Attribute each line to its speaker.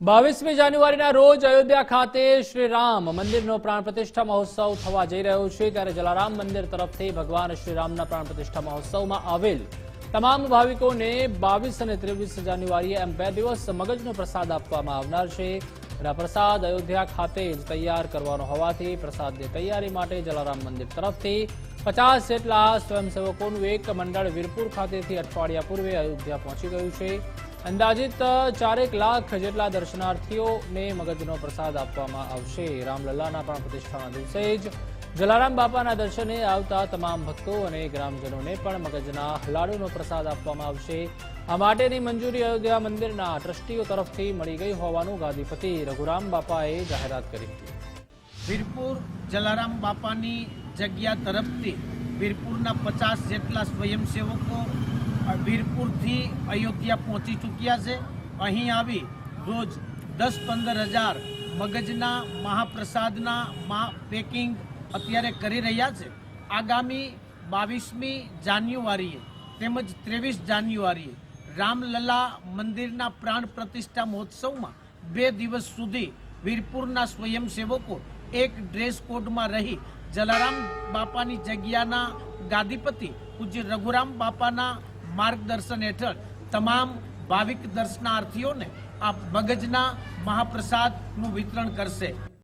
Speaker 1: બાવીસમી જાન્યુઆરીના રોજ અયોધ્યા ખાતે શ્રી રામ મંદિરનો પ્રાણ પ્રતિષ્ઠા મહોત્સવ થવા જઈ રહ્યો છે. ત્યારે જલારામ મંદિર તરફથી ભગવાન શ્રી રામના પ્રાણ પ્રતિષ્ઠા મહોત્સવમાં આવેલ તમામ ભાવિકોને બાવીસ અને ત્રેવીસ જાન્યુઆરીએ એમ બે દિવસ મગજનો પ્રસાદ આપવામાં આવનાર છે. અને પ્રસાદ અયોધ્યા ખાતે જ તૈયાર કરવાનો હોવાથી પ્રસાદની તૈયારી માટે જલારામ મંદિર તરફથી પચાસ જેટલા સ્વયંસેવકોનું એક મંડળ વીરપુર ખાતેથી અઠવાડિયા પૂર્વે અયોધ્યા પહોંચી ગયું છે. અંદાજિત ચારેક લાખ જેટલા દર્શનાર્થીઓને મગજનો પ્રસાદ આપવામાં આવશે. રામલલ્લાના પ્રાણ પ્રતિષ્ઠાના દિવસે જ જલારામ બાપાના દર્શને આવતા તમામ ભક્તો અને ગ્રામજનોને પણ મગજના હલાડુનો પ્રસાદ આપવામાં આવશે. આ માટેની મંજૂરી અયોધ્યા મંદિરના ટ્રસ્ટીઓ તરફથી મળી ગઈ હોવાનું ગાદીપતિ રઘુરામ બાપાએ જાહેરાત કરી હતી.
Speaker 2: વીરપુર જલારામ બાપાની જગ્યા તરફથી વીરપુરના પચાસ જેટલા સ્વયંસેવકો વીરપુરથી અયોધ્યા પહોંચી ચૂક્યા છે. અહીં આવી રોજ દસ પંદર હજાર મગજના, મહાપ્રસાદના, મહા પેકિંગ અત્યારે કરી રહ્યા છે. આગામી બાવીસમી જાન્યુઆરીએ તેમજ ત્રેવીસ જાન્યુઆરીએ રામલલા મંદિરના પ્રાણ પ્રતિષ્ઠા મહોત્સવમાં બે દિવસ સુધી વીરપુરના સ્વયંસેવકો એક ડ્રેસ કોડમાં રહી જલારામ બાપાની જગ્યાના ગાદીપતિ પૂજ્ય રઘુરામ બાપાના માર્ગદર્શન હેઠળ તમામ ભાવિક દર્શનાર્થીઓને આ મગજના મહાપ્રસાદનું વિતરણ કરશે.